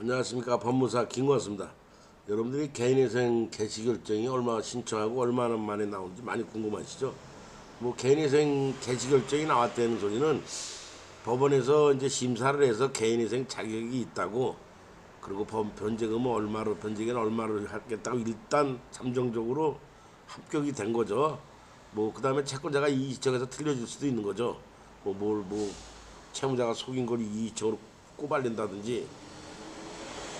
안녕하십니까 법무사 김구았습니다. 여러분들이 개인회생 개시 결정이 얼마 신청하고 얼마나 만에 나오는지 많이 궁금하시죠? 뭐 개인회생 개시 결정이 나왔다는 소리는 법원에서 이제 심사를 해서 개인회생 자격이 있다고 그리고 법 변제금은 얼마로 변제금은 얼마로 하겠다고 일단 잠정적으로 합격이 된 거죠. 뭐 그 다음에 채권자가 이 지적에서 틀려질 수도 있는 거죠. 뭐 뭘뭐 채무자가 속인 걸 이적으로 꼬발린다든지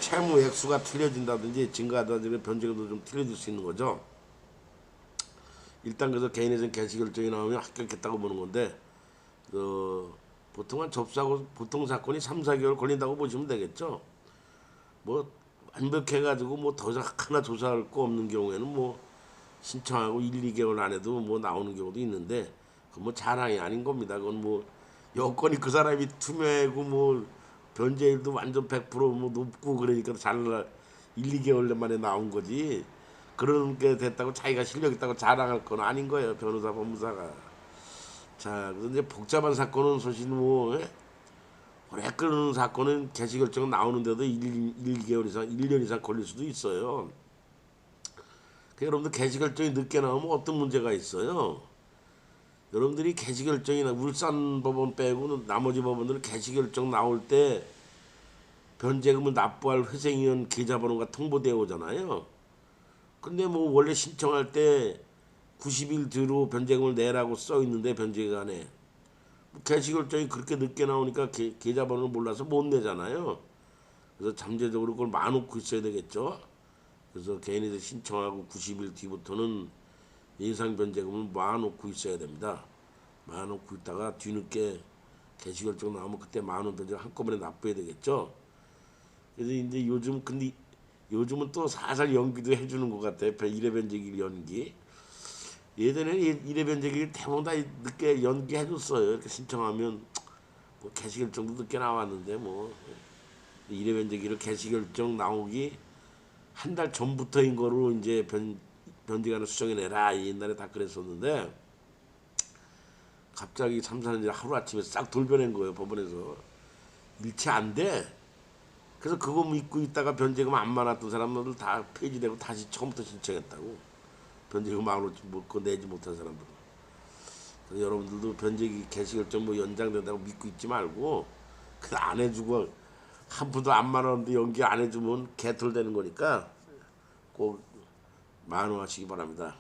채무 액수가 틀려진다든지 증가하다든지 변제금도 좀 틀려질 수 있는 거죠. 일단 그래서 개인회생 개시 결정이 나오면 합격했다고 보는 건데 그 보통은 접수하고 보통 사건이 3, 4개월 걸린다고 보시면 되겠죠. 뭐 완벽해가지고 뭐 더 이상 하나 조사할 거 없는 경우에는 뭐 신청하고 1, 2개월 안에도 뭐 나오는 경우도 있는데 그건 뭐 자랑이 아닌 겁니다. 그건 뭐 여건이 그 사람이 투명하고 뭐 변제율도 완전 100%뭐 높고 그러니까 잘 1, 2개월 만에 나온 거지. 그런 게 됐다고 자기가 실력 있다고 자랑할 건 아닌 거예요. 변호사 법무사가. 자, 그런데 복잡한 사건은 사실 뭐 예? 오래 끓는 사건은 개시 결정 나오는데도 1, 1개월 이상, 1년 이상 걸릴 수도 있어요. 그 여러분들 개시 결정이 늦게 나오면 어떤 문제가 있어요? 여러분들이 개시 결정이나 울산 법원 빼고 나머지 법원들은 개시 결정 나올 때 변제금을 납부할 회생위원 계좌번호가 통보되어 오잖아요. 근데 뭐 원래 신청할 때 90일 뒤로 변제금을 내라고 써 있는데 변제기간에 뭐 개시 결정이 그렇게 늦게 나오니까 계, 계좌번호를 몰라서 못 내잖아요. 그래서 잠재적으로 그걸 마놓고 있어야 되겠죠. 그래서 개인에서 신청하고 90일 뒤부터는 예상 변제금을 모아놓고 있어야 됩니다. 모아놓고 있다가 뒤늦게 개시 결정 나오면 그때 만원 변제를 한꺼번에 납부해야 되겠죠. 그래서 이제 요즘 근데 요즘은 또 살살 연기도 해주는 것 같아요. 일회 변제기 연기. 예전에는 일회 변제기 대부분 다 늦게 연기해줬어요. 이렇게 신청하면 뭐 개시 결정도 늦게 나왔는데 뭐 일회 변제기를 개시 결정 나오기 한 달 전부터인 거로 이제 변 변제관을 수정해내라 옛날에 다 그랬었는데 갑자기 3, 4년 하루 아침에 싹 돌변한 거예요 법원에서 일치 안 돼. 그래서 그거 믿고 있다가 변제금 안 많았던 사람들 다 폐지되고 다시 처음부터 신청했다고 변제금 만원 먹고 내지 못한 사람들. 여러분들도 변제기 개시 결정 뭐 연장된다고 믿고 있지 말고 그 안 해주고 한 푼도 안 많았는데 연기 안 해주면 개털 되는 거니까 꼭 만호하시기 바랍니다.